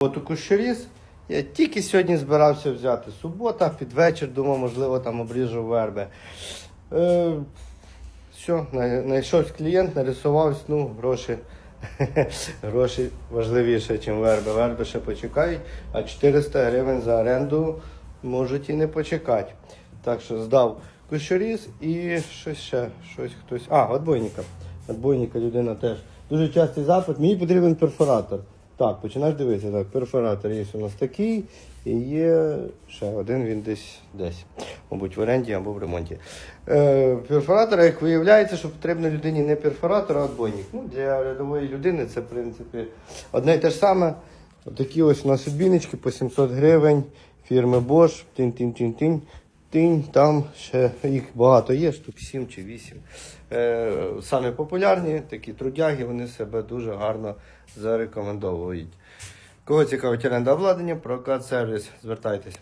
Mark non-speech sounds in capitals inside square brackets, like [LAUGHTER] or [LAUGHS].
От у кущоріз. Я тільки сьогодні збирався взяти. Субота, під вечір, думав, можливо, там обріжу верби. Е, все, знай- знайшовся клієнт, нарисувався, ну, гроші. [LAUGHS] Гроші важливіше, ніж верби. Верби ще почекають, а 400 гривень за оренду можуть і не почекати. Так що здав кущоріз і щось ще, щось хтось. А, отбойника. Отбойника людина теж. Дуже частий запит. Мені потрібен перфоратор. Так, починаєш дивитися. Так, перфоратор є у нас такий, і є ще один, він десь десь, мабуть, в оренді або в ремонті. Е, перфоратор, як виявляється, що потрібно людині не перфоратор, а отбойник. Ну, для рядової людини це, в принципі, одне і те ж саме. Такі ось у нас відбійнички по 700 гривень, фірми Bosch, тинь-тинь-тинь-тинь. Тинь, там ще їх багато є, штук 7 чи 8. Е, самі популярні, такі трудяги, вони себе дуже гарно зарекомендовують. Кого цікавить оренда обладнання, прокат сервіс, звертайтесь.